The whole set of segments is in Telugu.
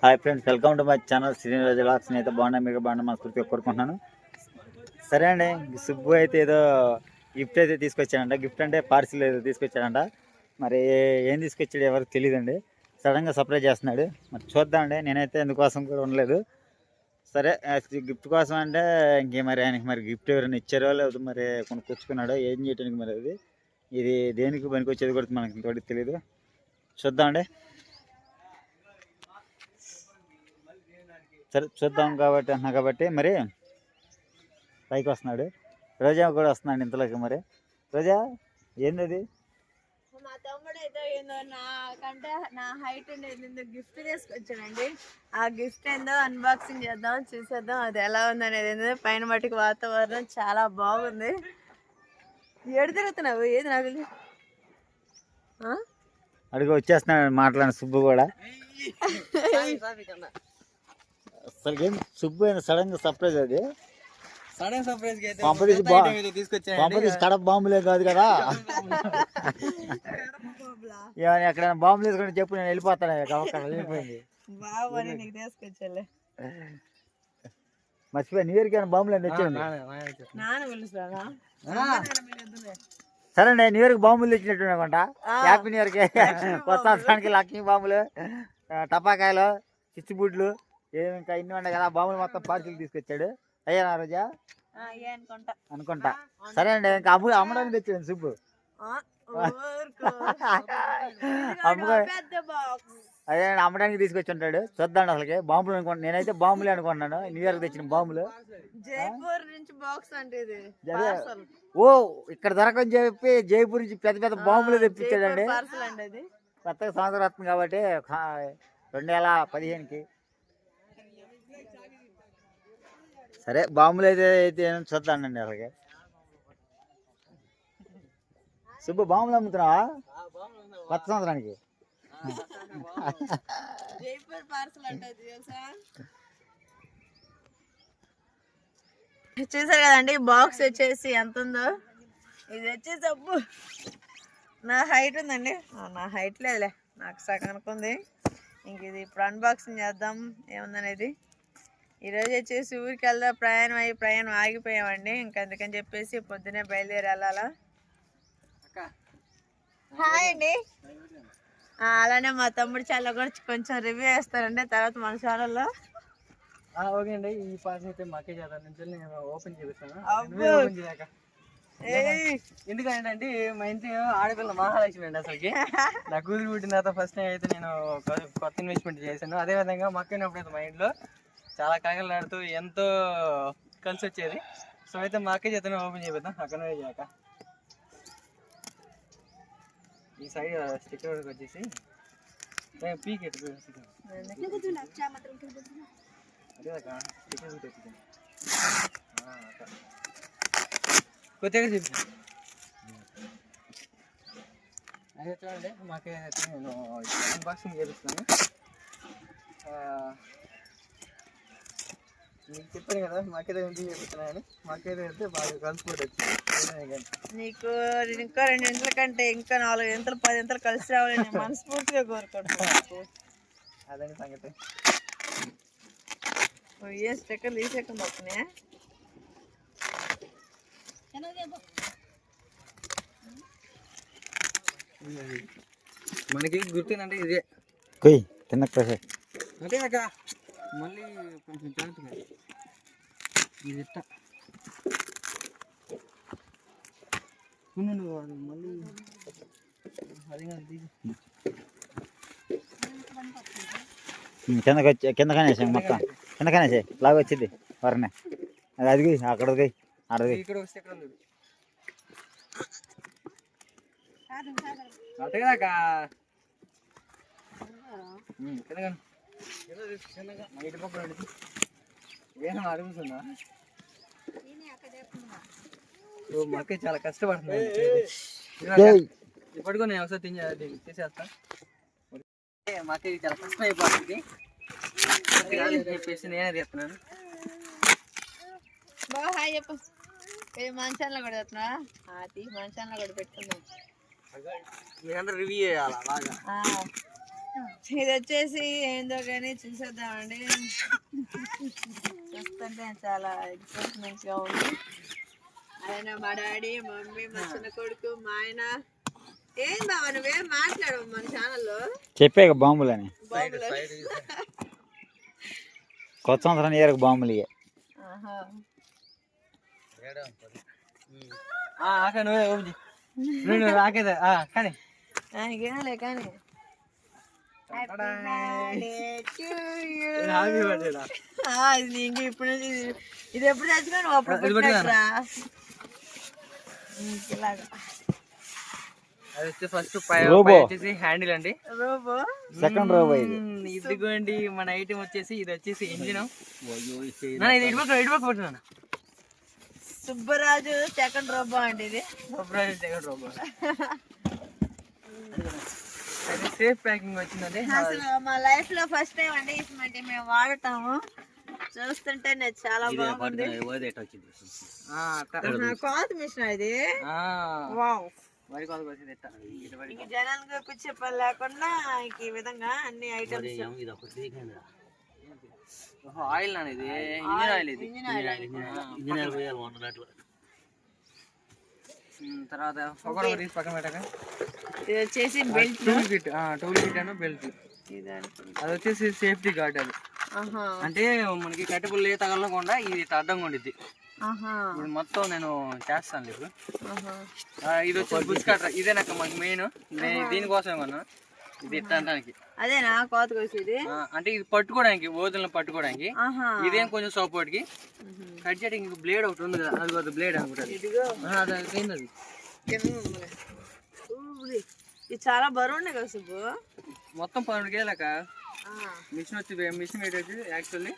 Hi friends welcome to my channel శ్రీనివాజ లాక్స్ అయితే బాగున్నా మీకు బాగున్నా మనస్ఫూర్తిగా కోరుకుంటున్నాను. సరే అండి సుబ్బు అయితే ఏదో గిఫ్ట్ అయితే తీసుకొచ్చాడంట. గిఫ్ట్ అంటే పార్సిల్ ఏదో తీసుకొచ్చాడంట. మరి ఏం తీసుకొచ్చాడు ఎవరికి తెలియదండి సడన్గా సర్ప్రైజ్ చేస్తున్నాడు. మరి చూద్దామండి నేనైతే ఎందుకోసం కూడా ఉండలేదు. సరే గిఫ్ట్ కోసం అంటే ఇంకే మరి ఆయనకి మరి గిఫ్ట్ ఎవరైనా ఇచ్చారో లేదు మరి కొనుక్కొచ్చుకున్నాడో ఏం చేయడానికి మరి అది? ఇది దేనికి పనికి వచ్చేది కూడా మనకి ఇంతవరకు తెలియదు చూద్దామండి సరే చూద్దాం కాబట్టి అంటున్నా కాబట్టి మరి పైకి వస్తున్నాడు. రోజా కూడా వస్తున్నాడు ఇంతలోకి మరి. రోజా ఏంది అది మా తమ్ముడు అయితే ఏందో నాకంటే నా హైట్ ఉండేది గిఫ్ట్ తీసుకొచ్చాడండి. ఆ గిఫ్ట్ ఏందో అన్బాక్సింగ్ చేద్దాం చూసేద్దాం అది ఎలా ఉంది అనేది ఏందో. పైన మటుకు వాతావరణం చాలా బాగుంది. ఏడు తిరుగుతున్నావు? ఏది నగులు అడిగి వచ్చేస్తున్నాడు మాట్లాడిన సుబ్బు కూడా. అసలు ఏం సుబ్బు అయిన సడన్గా సర్ప్రైజ్ అది? సడన్ సర్ప్రైజ్కి పంపదీసి. పంపదీసి కడప బాంబులే కాదు కదా? ఏమైనా ఎక్కడైనా బాంబులు తీసుకుంటే చెప్పు నేను వెళ్ళిపోతాను. అక్కడ వెళ్ళిపోయింది. బాబు అని నీకు తీసుకొచ్చాలే. మర్చిపోయి న్యూ ఇయర్కి ఏమైనా బాంబులు అని తెచ్చాను. సరే నేను న్యూ ఇయర్కి బాంబులు తెచ్చినట్టు అనుకుంటా ఆ. హ్యాపీ న్యూ ఇయర్కి కొత్త సంవత్సరానికి లక్ష్మీ బాంబులు టపాకాయలు చిచ్చుబుడ్లు ఇంకా ఇన్ని ఉన్నాయి కదా బాంబులు మొత్తం పార్సిల్ తీసుకొచ్చాడు. అయ్యా నా రోజా? అనుకుంటా. అనుకుంటా. సరే అండి ఇంకా అమ్ము అమ్మడానికి తెచ్చాడు సుబ్బు. అదే అమ్మడానికి తీసుకొచ్చి ఉంటాడు చూద్దాం అసలుకి. బాంబులు అనుకుంటా నేనైతే బాంబులే అనుకున్నాను న్యూ ఇయర్కి తెచ్చిన బాంబులు. జైపూర్ నుంచి బాక్స్ అంటే ఇది. అదే. పార్సల్. ఓ ఇక్కడ దొరకని చెప్పి జైపూర్ నుంచి పెద్ద పెద్ద బాంబులు తెప్పించాడండి. కొత్తగా సంవత్సరం వస్తుంది కాబట్టి రెండు వేల పదిహేనుకి. సరే బాంబులు అయితే అయితే చూద్దానండి అలాగే సుబ్బు బాంబులు అమ్ముతున్నావా కొత్త సంవత్సరానికి. జైపూర్ పార్సల్ అంటే అది తెలుసా? చూసారు కదండి బాక్స్ వచ్చేసి ఎంత ఉందో? ఇది వచ్చేసి అబ్బు నా హైట్ ఉందండి. నా హైట్ లేదులే నాకు సగం అనుకుంది. ఇంక ఇది ఇప్పుడు అన్బాక్సింగ్ చేద్దాం ఏముందనేది? ఈరోజు వచ్చేసి ఊరికి వెళ్దా ప్రయాణం అయ్యి ప్రయాణం ఆగిపోయామండి. ఇంకా అందుకని చెప్పేసి పొద్దునే బయలుదేరి వెళ్ళాలా? హాయ్ అండి. అలానే మా తమ్ముడు చాలా కూడా కొంచెం రివ్యూ వేస్తారండి తర్వాత మన ఛానల్లో ఓకే అండి. ఈ పార్సల్ అయితే మాకే చేద్దాం. నుంచి నేను ఓపెన్ చేపిస్తాను. ఓపెన్ చేయక ఎందుకంటే మా ఇంటి ఆడపిల్ల మహాలక్ష్మి అండి అసలుకి. నా కూతురు పుట్టిన తర్వాత ఫస్ట్ టైం అయితే నేను కొత్త ఇన్వెస్ట్మెంట్ చేశాను. అదే విధంగా మక్కైనప్పుడు అయితే మా ఇంట్లో చాలా కగలాడుతూ ఎంతో కలిసి వచ్చేది సో అయితే మా అక్క చేతనే ఓపెన్ చేపిద్దాం. అక్కడ చేయక ఈ సైడ్ స్టిక్కర్ వరకు వచ్చేసి. పీకెట్ కొద్దిగా అదే చూపి అదే చూడండి మాకే నేను అన్బాక్సింగ్ చేపిస్తాను ఆ, మీకు చెప్పాను కదా మాకేదో ఇంటికి చేపిస్తున్నాను మాకేదో వెళ్తే బాగా కలిసిపోయి వచ్చింది. నీకు ఇంకా రెండు ఇంతల కంటే ఇంకా నాలుగు ఇంతలు పది ఇంతలు కలిసి రావాలని నేను మనస్ఫూర్తిగా కోరుకుంటున్నాను. అదని సంగతి. ఏ స్టిక్కర్ తీసేకుండా వస్తున్నాయా మనకి గుర్తుందంటే ఇదే. కొయ్ తిన్న ప్రసే అంటే అక్క మళ్ళీ కొంచెం జాగ్రత్తగా. ఇది ఇట్ట ఉండు నువ్వు వాడు మళ్ళీ అది కాదు తీసి కిందకి వచ్చి కింద కనేసాం మొత్తం. కింద కనేసాయి లాగా వచ్చింది వరనే అది అది అక్కడ అడది ఇక్కడ వస్తే ఎక్కడ ఉంది? అంతే కదా. అక్క. ఉమ్, కిందగా మా ఇంటి పక్కన ఉండి. ఏం అడుగుతుందా? ఓ మా అక్క చాలా కష్టపడుతుంది ఇప్పటికో నేను ఒకసారి తిని తీసేస్తా. మా అక్కకి చాలా కష్టం అయిపోతుంది. చెప్పేసి నేనే తీస్తున్నాను. బాగా హాయ్ చెప్పు. ఏ మంచాల్లో కూడా వస్తున్నా అది మంచాల్లో కూడా పెట్టుకుందాం. మీరందరూ రివ్యూ చేయాలా? బాగా. ఆ, ఇది వచ్చేసి ఏందో కానీ చూసేద్దామండి చూస్తుంటే చాలా ఎక్సైట్మెంట్గా ఉంది ఆయన మా డాడీ మమ్మీ మా చిన్న కొడుకు మా ఆయన. ఏం బావ నువ్వేం మాట్లాడవు మన ఛానల్లో చెప్పే బాంబులని బాబులు కొత్త సంవత్సరం ఇయర్కి బాంబులు ఇయ్య. నువ్వే రాకేదా ఆ, కానీ. కానీ. హ్యాపీ బర్త్డే రా. ఆ, ఇది ఇప్పుడు ఎప్పుడు తెచ్చుకో నువ్వు అప్పుడు అది వచ్చి ఫస్ట్. వచ్చేసి హ్యాండిల్ అండి. రోబో? సెకండ్ రోబో ఇది. ఇదిగోండి మన ఐటమ్ వచ్చేసి ఇది వచ్చేసి ఇంజిన్ ఇది ఇటుపక్క ఇటుపక్క పెట్టున్నాను సుబ్బరాజు సెకండ్ రోబో అండి ఇది. Surprise second robo. Safe packing వచ్చిందండి. అసలు మా లైఫ్లో ఫస్ట్ టైం అండి ఇటువంటి మేము వాడతాము. చూస్తుంటే నేను చాలా బాగుంది. కోత మిషన్ ఇది? ఆ, వావ్ వరి వచ్చింది ఇంక జనాలకు పని లేకుండా ఈ విధంగా అన్ని ఐటమ్స్ ఆయిల్ ఇది ఇంజిన్ ఆయిల్ ఇది? ఇంజిన్ ఆయిల్ మ్మ్, తర్వాత ఒకటి తీసి పక్కన పెట్టాక. ఇది వచ్చేసి belt tool kit tool kit అను బెల్ట్. అది వచ్చేసి సేఫ్టీ గార్డ్ అది. అంటే మనకి కట్టెపుల్లు ఏ తగలకుండా ఇది అడ్డంగా ఉండిద్ది. ఇది మొత్తం నేను చేస్తాను ఇప్పుడు ఇది వచ్చి బుష్ కట్టర్ ఇదే నాకు మాకు మెయిన్ దీనికోసం ఏమన్నా ఇది ఇట్ట అనడానికి అదేనా కోత కోసేది అంటే ఇది పట్టుకోవడానికి ఓదులను పట్టుకోవడానికి. ఆహా. ఇదేం కొంచెం సపోర్ట్కి కట్ చేయడానికి బ్లేడ్ ఒకటి ఉంది కదా అది బ్లేడ్ అనుకుంటుంది. ఇది చాలా బరువు ఉన్నాయి కదా సుబ్బు. మొత్తం పన్నెండు కేజీలక ఆ. మిషన్ వచ్చి మిషన్ వెయిట్ వచ్చి యాక్చువల్లీ.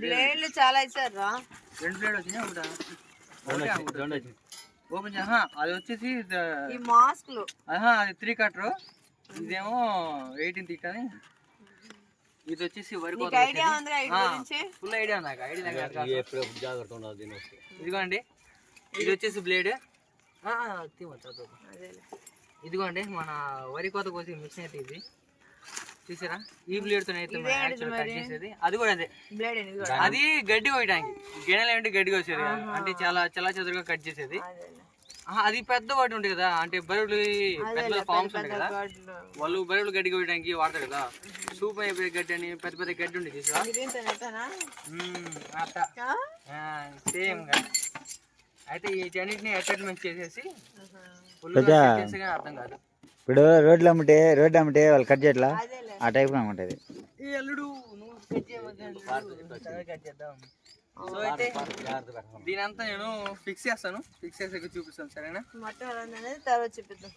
బ్లేడ్లు చాలా ఇచ్చారు రెండు బ్లేడ్ వచ్చినాయి ఒకటా. ఓపెన్ అది వచ్చేసి ఆహా, అది త్రీ కట్టర్ ఇదేమో ఎయిటీన్ థిక్ అని ఇది వచ్చేసి వరి ఫుల్ ఐడియా నాకు ఐడియా ఇదిగోండి. ఇది వచ్చేసి బ్లేడ్. ఇదిగోండి మన వరి కోత కోసి మిషన్ అయితే ఇది. చూసారా? ఈ బ్లేడ్తో అయితే చేసేది. అది కూడా అదే. అది గడ్డి కోయడానికి గిన్నెలు ఏంటి గడ్డి కోసేది. అంటే చాలా చల్ల చెదురుగా కట్ చేసేది. అది పెద్ద వాటి ఉంటుంది కదా అంటే బరువులు పెద్ద ఫార్మ్స్ ఉంటాయి కదా. వాళ్ళు బరువులు గడ్డి కోయడానికి వాడతారు కదా. సూప్ అయిపోయే గడ్డి అని పెద్ద పెద్ద గడ్డి ఆ? సేమ్గా. అయితే ఈ అన్నిటిని అటాచ్మెంట్ చేసేసి అర్థం కాదు. ఇప్పుడు రోడ్లు అమ్మితే రోడ్డు అమ్మితే వాళ్ళు కట్ చేయట్లా. ఆ టైప్ ఉంటుంది ఈ అల్లుడు నువ్వు కట్ చేద్దాం. సో అయితే దీని అంతా నేను ఫిక్స్ చేస్తాను. ఫిక్స్ చేసి చూపిస్తాను సరేనా? తర్వాత చూపిద్దాం.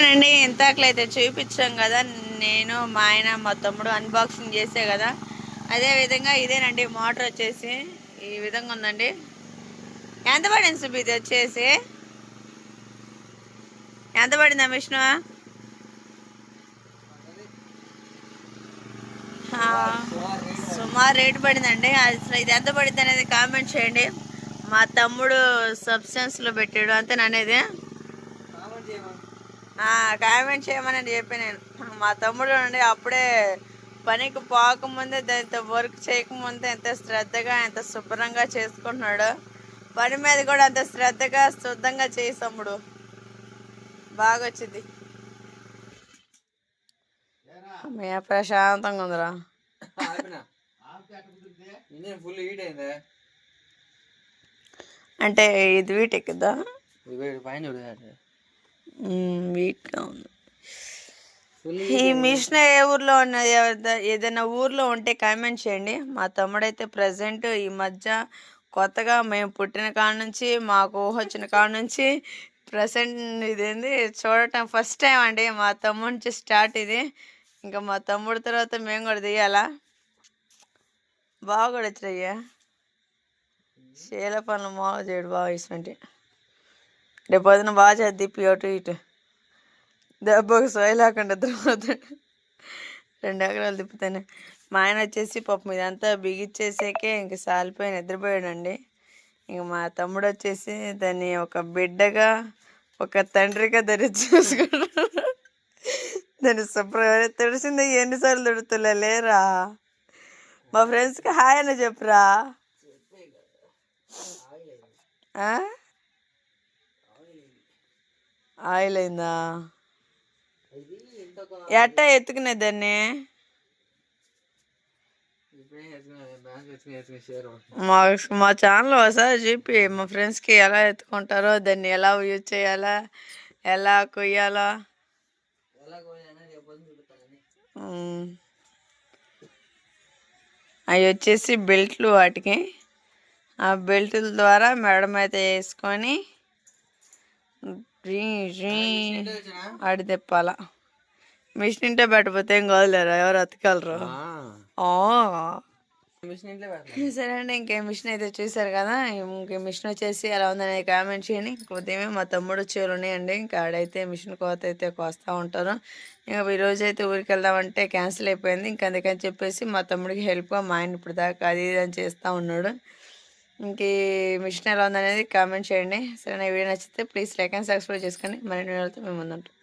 అండి ఇంతాకలైతే చూపించాం కదా నేను మా ఆయన మా తమ్ముడు అన్బాక్సింగ్ చేసే కదా. అదే విధంగా ఇదేనండి మోటార్ వచ్చేసి. ఈ విధంగా ఉందండి. ఎంత పడింది సుబ్బి ఇది వచ్చేసి? ఎంత పడిందా విష్ణు మా రేటు పడిందండి. అసలు ఇది ఎంత పడింది అనేది కామెంట్ చేయండి. మా తమ్ముడు సబ్స్టెన్స్లో పెట్టాడు. అంతే అనేది కామెంట్ చేయమని చెప్పి నేను. మా తమ్ముడు అండి అప్పుడే పనికి పోకముందే దాంతో వర్క్ చేయకముందే ఎంత శ్రద్ధగా ఎంత శుభ్రంగా చేసుకుంటున్నాడు పని మీద కూడా అంత శ్రద్ధగా శుద్ధంగా చేయి బాగా వచ్చింది మే ప్రశాంతంగా ఉందిరా. ఫుల్ హీట్ అయిందా. అంటే ఇది వీట్ పైన వీట్గా ఉంది. ఈ మిషన్ ఏ ఊర్లో ఉన్నది? ఏదైనా ఊర్లో ఉంటే కామెంట్ చేయండి. మా తమ్ముడైతే ప్రజెంట్ ఈ మధ్య కొత్తగా మేము పుట్టిన కాడ నుంచి మాకు ఊహ వచ్చిన కాడ నుంచి ప్రజెంట్ ఇదేంది? చూడటం ఫస్ట్ టైం అండి. మా తమ్ముడి నుంచి స్టార్ట్ ఇది. ఇంకా మా తమ్ముడు తర్వాత మేము కూడా తీయాలా బాగా కూడా వచ్చినాయ్యా శీల పనులు మామూలు చేయడు బాగా ఇటువంటి రేపు పొద్దున బాగా చేద్ది అటు ఇటు. దెబ్బకు సోయ లేకుండా దొరుకుతాడు రెండు ఎకరాలు తిప్పుతాను. మా ఆయన వచ్చేసి పాపం ఇదంతా బిగిచ్చేసాకే ఇంక సాలిపోయి నిద్రపోయాడండి. ఇంక మా తమ్ముడు వచ్చేసి దాన్ని ఒక బిడ్డగా ఒక తండ్రిగా ధరించి చూసుకున్నాడు దాన్ని శుభ్రం తెలిసిందే ఎన్నిసార్లు తిడుతులే లేరా? మా ఫ్రెండ్స్కి హాయ్ అని చెప్పురా? ఆయిల్ అయిందా ఎట్టా ఎత్తుకునే దాన్ని? మా మా ఛానల్ ఒకసారి చెప్పి మా ఫ్రెండ్స్కి ఎలా ఎత్తుకుంటారో దాన్ని ఎలా యూజ్ చేయాలా ఎలా కొయ్యాలా? ఉమ్. అవి వచ్చేసి బెల్ట్లు వాటికి. ఆ బెల్టుల ద్వారా మెడ మీద వేసుకొని ఆడి తిప్పాల. మిషన్ ఇంటే పెట్టకపోతే ఏం కాదులేరా ఎవరు అతకలరు. మిషన్ సరే అండి ఇంకే మిషన్ అయితే చూసారు కదా ఇంకే మిషన్ వచ్చేసి ఎలా ఉందనేది కామెంట్ చేయండి. ఉదయమే మా తమ్ముడు చీరలు ఉన్నాయండి ఇంకా ఆడైతే మిషన్ కోత అయితే కోస్తూ ఉంటారు. ఇంకా ఈ అయితే ఊరికి వెళ్దామంటే క్యాన్సిల్ అయిపోయింది ఇంకా అందుకని చెప్పేసి మా తమ్ముడికి హెల్ప్గా మా ఆయన ఇప్పుడు దాకా అది ఇది అని చేస్తూ ఉన్నాడు. ఇంక ఈ మిషన్ ఎలా ఉందనేది కామెంట్ చేయండి. సరే నా వీడియో నచ్చితే ప్లీజ్ లైక్ అండ్ సబ్స్క్రైబ్ చేసుకోండి మరిన్ని వీడియోలతో మేము ముందుంటాం